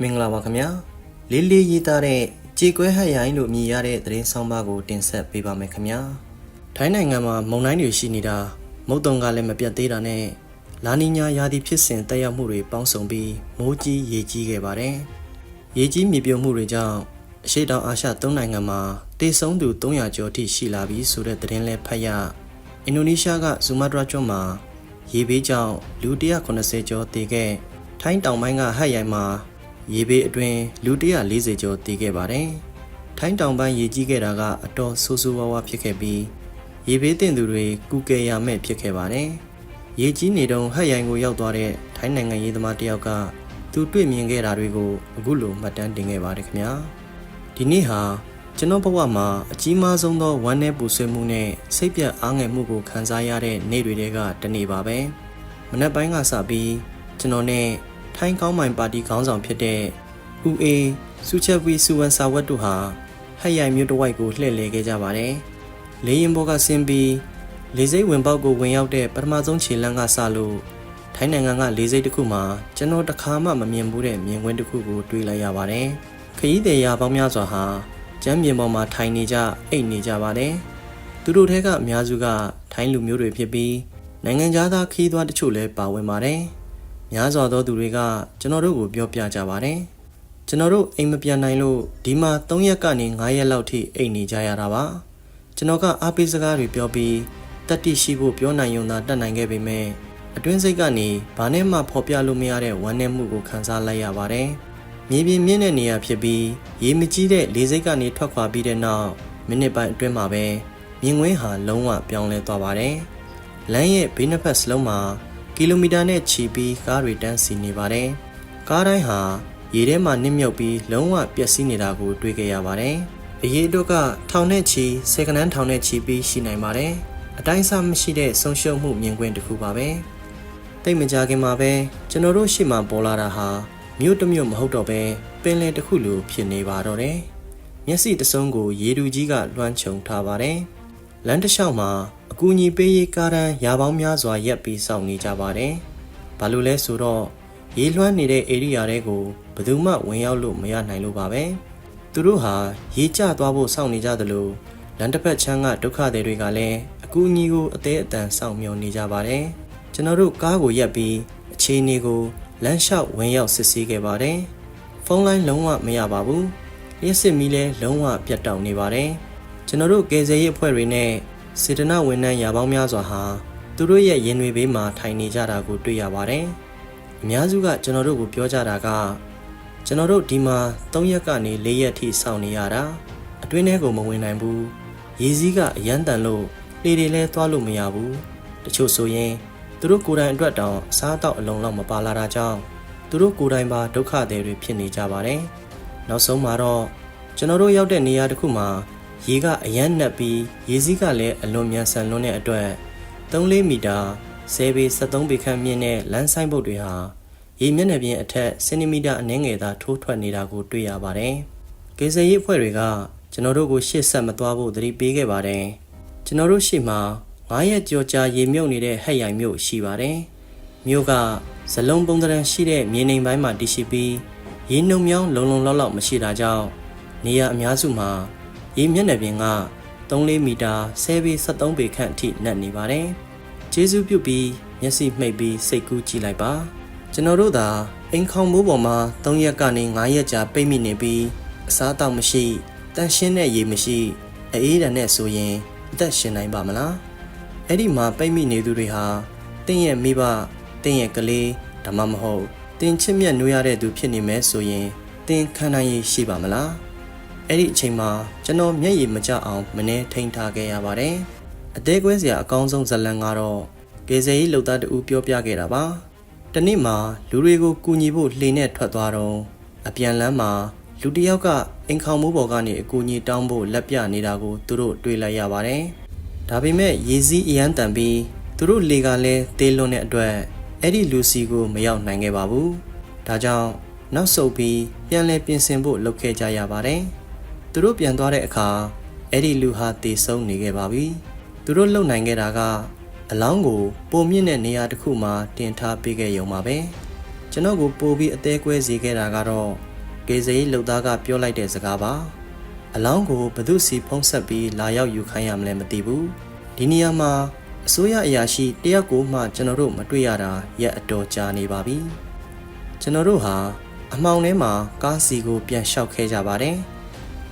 မင်္ဂလာပါခင်ဗျာလေးလေးရေးသားတဲ့ကြေကွဲဟတ်ရိုင်းလို့မြည်ရတဲ့သတင်းဆောင်ပါကိုတင်ဆက်ပေးပါမယ်ခင်ဗျာထိုင်းနိုင်ငံမှာမုန်တိုင်းတွေရှိနေတာမုတ်တုံကလည်းမပြတ်သေးတာနဲ့လာနီညာရာသီဖြစ်စဉ်တက်ရောက်မှုတွေပေါင်းစုံပြီးမိုးကြီးရေကြီးခဲ့ပါတယ်ရေကြီးမြေပြိုမှုတွေကြောင့်အရှေ့တောင်အာရှသုံးနိုင်ငံမှာတေဆုံးသူ300ကျော်ထိရှိလာပြီဆိုတဲ့သတင်းလဲဖတ်ရအင်ဒိုနီးရှားကဇူမာတရာကျွန်းမှာရေဘေးကြောင့်လူ190ကျော်သေခဲ့ထိုင်းတောင်ပိုင်းကဟတ်ရိုင်မှာ ရေဘေးအတွင်းလူ140ကျော်တည်ခဲ့ပါတယ်။ထိုင်းတောင်ပိုင်းရေကြီးခဲ့တာကအတော်ဆိုးဆိုးဝါးဝါဖြစ်ခဲ့ပြီးရေဘေးတင်သူတွေကုကယ်ရမဲ့ဖြစ်ခဲ့ပါတယ်။ရေကြီးနေတုန်းဟတ်ရိုင်ကိုရောက်သွားတဲ့ထိုင်းနိုင်ငံရေးသမားတစ်ယောက်ကသူတွေ့မြင်ခဲ့တာတွေကိုအခုလိုမှတ်တမ်းတင်ခဲ့ပါတယ်ခင်ဗျာ။ဒီနေ့ဟာကျွန်တော်ဘဝမှာအကြီးမားဆုံးသောဝမ်းနည်းပူဆွေးမှုနဲ့စိတ်ပြတ်အားငယ်မှုကိုခံစားရတဲ့နေ့တွေကတနေ့ပါပဲ။မနက်ပိုင်းကစပြီးကျွန်တော်နဲ့ ထိုင်းကောင်းမိုင်ပါတီခေါင်းဆောင်ဖြစ်တဲ့ဦးအေးစုချက်ဝီစုဝန်စာဝတ်တို့ဟာဟက်ရိုင်မြို့တစ်ဝိုက်ကိုလှည့်လည်ခဲ့ကြပါတယ်။လေရင်ဘောကဆင်းပြီးလေစိတ်ဝင်ပေါက်ကိုဝင်ရောက်တဲ့ပထမဆုံးခြေလမ်းကစလို့ထိုင်းနိုင်ငံကလေစိတ်တစ်ခုမှာကျွန်တော်တခါမှမမြင်ဘူးတဲ့မြင်ကွင်းတစ်ခုကိုတွေ့လိုက်ရပါတယ်။ခရီးသည်ရာပေါင်းများစွာဟာကျမ်းပြင်ပေါ်မှာထိုင်နေကြအိတ်နေကြပါတယ်။သူတို့ထဲကအများစုကထိုင်းလူမျိုးတွေဖြစ်ပြီးနိုင်ငံသားခီးသွွားတချို့လည်းပါဝင်ပါတယ်။ များစွာသောသူတွေကကျွန်တော်တို့ကိုပြောပြကြပါတယ်။ကျွန်တော်တို့အိမ်မပြန်နိုင်လို့ဒီမှာ3ရက်ကနေ9ရက်လောက်ထိအိမ်နေကြရတာပါ။ကျွန်တော်ကအားပေးစကားတွေပြောပြီးတတ်တိရှိဖို့ပြောနိုင်ုံသာတတ်နိုင်ခဲ့ပေမဲ့အတွင်းစိတ်ကနေဘာနဲ့မှဖော်ပြလို့မရတဲ့ဝမ်းနည်းမှုကိုခံစားလိုက်ရပါတယ်။မြေပြင်မြင့်တဲ့နေရာဖြစ်ပြီးရေမကြီးတဲ့လေစိတ်ကနေထွက်ခွာပြီးတဲ့နောက်မိနစ်ပိုင်းအတွင်းမှာပဲမြင်ကွင်းဟာလုံးဝပြောင်းလဲသွားပါတယ်။လမ်းရဲ့ဘေးနှစ်ဖက်စလုံးမှာ ကီလိုမီတာနဲ့ချီပြီးကားတွေတန်းစီနေပါတယ်။ကားတိုင်းဟာရေထဲမှာနစ်မြုပ်ပြီးလုံးဝပျက်စီးနေတာကိုတွေ့ကြရပါတယ်။အရေးတို့ကထောင်နဲ့ချီစေကနန်းထောင်နဲ့ချီပြီးရှိနိုင်ပါတယ်။အတိုင်းအဆမရှိတဲ့ဆုံးရှုံးမှုမြင်ကွင်းတစ်ခုပါပဲ။တိတ်မကြခင်မှာပဲကျွန်တော်တို့ရှေ့မှာပေါ်လာတာဟာမြို့တစ်မြို့မဟုတ်တော့ပဲပင်လယ်တစ်ခုလိုဖြစ်နေပါတော့တယ်။မျက်စိတစ်စုံကိုရေတူကြီးကလွှမ်းခြုံထားပါတယ်။ လမ်းတစ်လျှောက်မှာအကူအညီပေးရေးကားတန်းရာပေါင်းများစွာရက်ပြီးစောင့်နေကြပါတယ်။ဘာလို့လဲဆိုတော့ရေလွှမ်းနေတဲ့ဧရိယာတွေကိုဘယ်သူမှဝင်ရောက်လို့မရနိုင်လို့ပါပဲ။သူတို့ဟာရေကျသွားဖို့စောင့်နေကြသလိုလမ်းတစ်ဖက်ချမ်းကဒုက္ခသည်တွေကလည်းအကူအညီကိုအသေးအတန်စောင့်မျှော်နေကြပါတယ်။ကျွန်တော်တို့ကားကိုရက်ပြီးအခြေအနေကိုလမ်းလျှောက်ဝင်ရောက်စစ်ဆေးခဲ့ပါတယ်။ဖုန်းလိုင်းလုံးဝမရပါဘူး။လျှက်စစ်မီလည်းလုံးဝပြတ်တောက်နေပါတယ်။ ကျွန်တော်တို့ကယ်ဆယ်ရေးအဖွဲ့တွေနဲ့စေတနာဝန်ထမ်းရာပေါင်းများစွာဟာသူတို့ရဲ့ရင်တွေဘေးမှာထိုင်နေကြတာကိုတွေ့ရပါတယ်။အများစုကကျွန်တော်တို့ကိုပြောကြတာကကျွန်တော်တို့ဒီမှာ3ရက်ကနေ4ရက်ထိစောင့်နေရတာအတွင်းထဲကိုမဝင်နိုင်ဘူး။ရေစည်းကအရန်တန်လို့လေတွေလည်းသွားလို့မရဘူး။တချို့ဆိုရင်သူတို့ကိုယ်တိုင်အတွက်တောင်အစားအသောက်အလုံးလောက်မပါလာတာကြောင့်သူတို့ကိုယ်တိုင်ပါဒုက္ခတွေတွေဖြစ်နေကြပါတယ်။နောက်ဆုံးမှာတော့ကျွန်တော်တို့ရောက်တဲ့နေရာတစ်ခုမှာ ရေကအရန်နှက်ပြီးရေစီးကလည်းအလွန်မြန်ဆန်လွန်းတဲ့အတွက်3-4မီတာ10ပေ73ပေခန့်မြင့်တဲ့လမ်းဆိုင်ဘုတ်တွေဟာရေမျက်နှာပြင်အထက်စင်တီမီတာအနည်းငယ်သာထိုးထွက်နေတာကိုတွေ့ရပါတယ်။ကေဆယ်ရေးအဖွဲ့တွေကကျွန်တော်တို့ကိုရှေ့ဆက်မသွားဖို့သတိပေးခဲ့ပါတယ်။ကျွန်တော်တို့ရှေ့မှာ9ရက်ကြော်ကြာရေမြုပ်နေတဲ့ဟက်ရိုင်မြို့ရှိပါတယ်။မြို့ကဇလုံးပုံသဏ္ဍာန်ရှိတဲ့မြေနေပိုင်းမှာတည်ရှိပြီးရေနှုံမြောင်းလုံလုံလောက်လောက်မရှိတာကြောင့်နေရာအများစုမှာ ရေမျက်နှာပြင်က3-4မီတာ10ပေ73ပေခန့်အထိနက်နေပါတယ်။ကျေးဇူးပြုပြီးမျက်စိမှိတ်ပြီးစိတ်ကူးကြည့်လိုက်ပါ။ကျွန်တော်တို့သာအိမ်ခေါင်မိုးပေါ်မှာ3ရက်ကနေ9ရက်ကြာပိတ်မိနေပြီးအစားအသောက်မရှိတန်ရှင်းတဲ့ရေမရှိအေးဓာတ်နဲ့ဆိုရင်အသက်ရှင်နိုင်ပါမလား။အဲ့ဒီမှာပိတ်မိနေသူတွေဟာတင်းရဲ့မိဘတင်းရဲ့ကလေးဒါမှမဟုတ်တင်းချစ်မြတ်နှွေးရတဲ့သူဖြစ်နေမယ်ဆိုရင်တင်းခံနိုင်ရရှိပါမလား။ အဲ့ဒီအချိန်မှာကျွန်တော်မျက်ရည်မကျအောင်မနှဲထိန်ထားခဲ့ရပါတယ်။အသေးကွဲစရာအကောင်းဆုံးဇလံကတော့ကေဇယ်ကြီးလှုပ်သားတူပြောပြခဲ့တာပါ။တနေ့မှာလူတွေကိုကူညီဖို့လှေနဲ့ထွက်သွားတော့အပြန်လမ်းမှာလူတစ်ယောက်ကအိမ်ခေါင်မိုးပေါ်ကနေအကူအညီတောင်းဖို့လက်ပြနေတာကိုသူတို့တွေ့လိုက်ရပါတယ်။ဒါပေမဲ့ရေစည်းအရန်တန်ပြီးသူတို့လေကလည်းတေးလွန်တဲ့အတွက်အဲ့ဒီလူစီကိုမရောက်နိုင်ခဲ့ပါဘူး။ဒါကြောင့်နောက်ဆုတ်ပြီးပြန်လဲပြင်ဆင်ဖို့လုပ်ခဲ့ကြရပါတယ်။ သူတို့ပြန်သွားတဲ့အခါအဲ့ဒီလူဟာတည်ဆုံးနေခဲ့ပါပြီ။သူတို့လုံနိုင်ခဲ့တာကအလောင်းကိုပုံမြင့်တဲ့နေရာတစ်ခုမှာတင်ထားပေးခဲ့ရုံပါပဲ။ကျွန်တော်ကိုပို့ပြီးအသေးကွဲစေခဲ့တာကတော့ကေဇေးလှုပ်သားကပြောလိုက်တဲ့စကားပါအလောင်းကိုဘသူစီဖုံးဆက်ပြီးလာရောက်ယူခိုင်းရမလဲမသိဘူးဒီနေရာမှာအစိုးရအရာရှိတယောက်ကိုမှကျွန်တော်တို့မတွေ့ရတာရက်အတော်ကြာနေပါပြီကျွန်တော်တို့ဟာအမှောင်ထဲမှာကားစီကိုပြန်လျှောက်ခဲ့ကြပါတယ်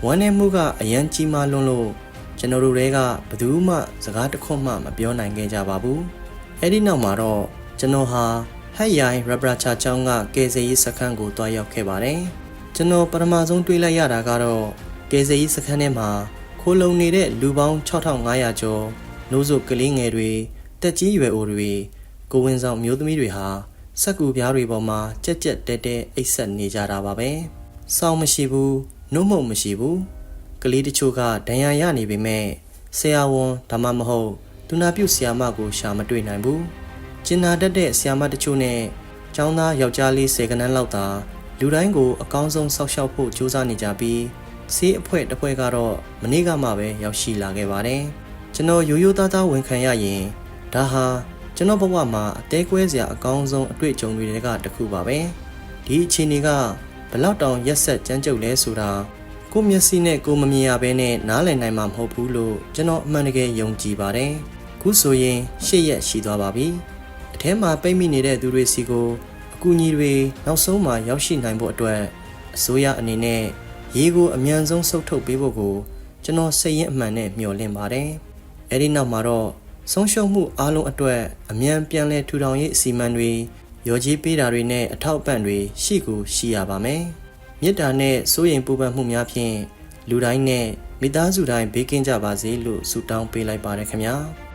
ဝမ်းထဲမှုကအရန်ကြီးမားလွန်းလို့ကျွန်တော်တို့တွေကဘယ်သူမှစကားတစ်ခွန်းမှမပြောနိုင်ခဲ့ကြပါဘူးအဲ့ဒီနောက်မှာတော့ကျွန်တော်ဟာဟက်ရိုင်ရဘရာချာချောင်းကကယ်ဆယ်ရေးစခန်းကိုတွားရောက်ခဲ့ပါတယ်ကျွန်တော်ပထမဆုံးတွေးလိုက်ရတာကတော့ကယ်ဆယ်ရေးစခန်းထဲမှာခိုးလုံနေတဲ့လူပေါင်း6500ကျော်နိုးစုကလေးငယ်တွေတက်ကြီးရွယ်အိုတွေကိုဝင်ဆောင်မျိုးသမီးတွေဟာစက်ကူပြားတွေပေါ်မှာကြက်ကြက်တဲတဲအိတ်ဆက်နေကြတာပါပဲ။စောင်းမရှိဘူး နှုတ်မှုတ်မရှိဘူးကလေးတချို့ကဒဏ်ရာရနေပေမဲ့ဆရာဝန်ဒါမှမဟုတ်သူနာပြုဆရာမကိုရှာမတွေ့နိုင်ဘူး။ကျင်နာတတ်တဲ့ဆရာမတချို့နဲ့ကျောင်းသားယောက်ျားလေး၁၀ခန်းလောက်သာလူတိုင်းကိုအကောင်းဆုံးစောက်ရှောက်ဖို့ကြိုးစားနေကြပြီးဆေးအဖွဲ့တစ်ဖွဲ့ကတော့မနေ့ကမှပဲရောက်ရှိလာခဲ့ပါတယ်။ကျွန်တော်ရိုးရိုးသားသားဝန်ခံရရင်ဒါဟာကျွန်တော်ဘဝမှာအသေးကွဲစရာအကောင်းဆုံးအတွေ့အကြုံတွေကတစ်ခုပါပဲ။ဒီအခြေအနေက ဘလောက်တောင်ရက်ဆက်ကြမ်းကြုတ်လဲဆိုတာကိုယ့်မျက်စိနဲ့ကိုယ်မမြင်ရဘဲနဲ့နားလည်နိုင်မှာမဟုတ်ဘူးလို့ကျွန်တော်အမှန်တကယ်ယုံကြည်ပါတယ်။ခုဆိုရင်ရှစ်ရက်ရှိသွားပါပြီ။အထဲမှာပိတ်မိနေတဲ့သူတွေစီကိုအကူအညီတွေနောက်ဆုံးမှာရောက်ရှိနိုင်ဖို့အတွက်အစိုးရအနေနဲ့ရေကိုအမြန်ဆုံးဆုတ်ထုတ်ပေးဖို့ကိုကျွန်တော်စိတ်ရင်းအမှန်နဲ့မျှော်လင့်ပါတယ်။အဲဒီနောက်မှာတော့ဆုံးရှုံးမှုအားလုံးအတွက်အမြန်ပြန်လည်ထူထောင်ရေးအစီအမံတွေ ရောကြီးပေးတာတွေနဲ့အထောက်အပံ့တွေရှိကိုရှိရပါမယ်။မေတ္တာနဲ့စိုးရိမ်ပူပန်မှုများဖြင့်လူတိုင်းနဲ့မိသားစုတိုင်းဘေးကင်းကြပါစေလို့ဆုတောင်းပေးလိုက်ပါတယ်ခင်ဗျာ။